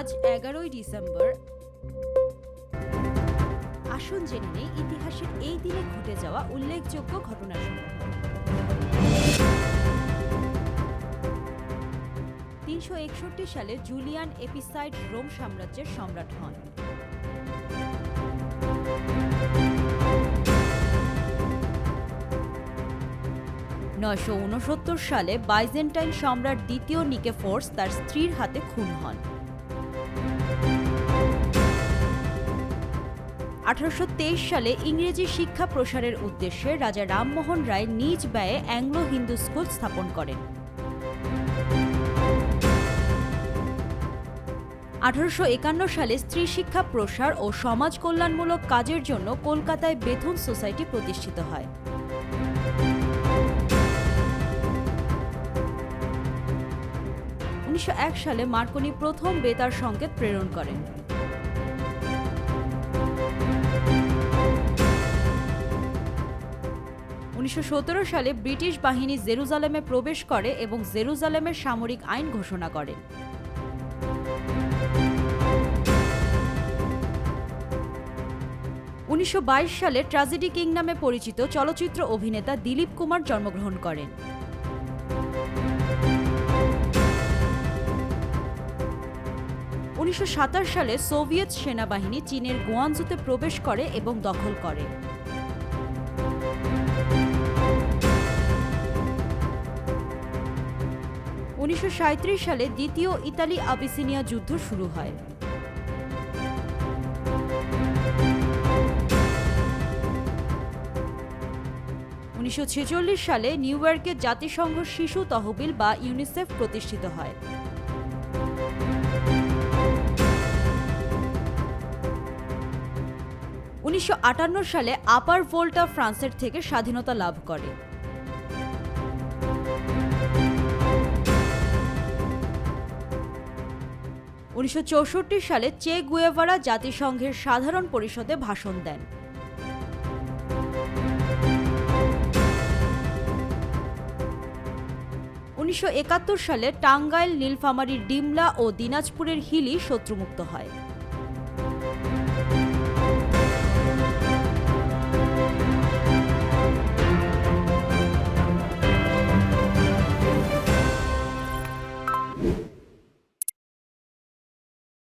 আজ এগারোই ডিসেম্বর। আসুন জেনে নেই ইতিহাসের এই দিনে ঘটে যাওয়া উল্লেখযোগ্য ঘটনাসমূহ তিনশো একষট্টি সালে জুলিয়ান এপিসাইড রোম সাম্রাজ্যের সম্রাট হন। নয়শো উনসত্তর সালে বাইজেন্টাইন সম্রাট দ্বিতীয় নিকেফোর্স তার স্ত্রীর হাতে খুন হন। আঠারোশো তেইশ সালে ইংরেজি শিক্ষা প্রসারের উদ্দেশ্যে রাজা রামমোহন রায় নিজ ব্যয়ে অ্যাংলো হিন্দু স্কুল স্থাপন করেন। আঠারোশো একান্ন সালে স্ত্রী শিক্ষা প্রসার ও সমাজ কল্যাণমূলক কাজের জন্য কলকাতায় বেথুন সোসাইটি প্রতিষ্ঠিত হয়। উনিশশো এক সালে মার্কনি প্রথম বেতার সংকেত প্রেরণ করেন। উনিশশো সতেরো সালে ব্রিটিশ বাহিনী জেরুজালেমে প্রবেশ করে এবং জেরুজালেমের সামরিক আইন ঘোষণা করে। উনিশশো বাইশ সালে ট্রাজেডি কিং নামে পরিচিত চলচ্চিত্র অভিনেতা দিলীপ কুমার জন্মগ্রহণ করেন। উনিশশো সাতাশ সালে সোভিয়েত সেনাবাহিনী চীনের গুয়ানজুতে প্রবেশ করে এবং দখল করে। উনিশশো সাঁইত্রিশ সালে দ্বিতীয় ইতালি আবিসিনিয়া যুদ্ধ শুরু হয়। উনিশশো ছেচল্লিশ সালে নিউ ইয়র্কে জাতিসংঘ শিশু তহবিল বা ইউনিসেফ প্রতিষ্ঠিত হয়। উনিশশো আটান্ন সালে আপার ভোল্টা ফ্রান্সের থেকে স্বাধীনতা লাভ করে। উনিশশো চৌষট্টি সালে চে গুয়েভারা জাতিসংঘের সাধারণ পরিষদে ভাষণ দেন। উনিশশো একাত্তর সালে টাঙ্গাইল নীলফামারীর ডিমলা ও দিনাজপুরের হিলি শত্রুমুক্ত হয়।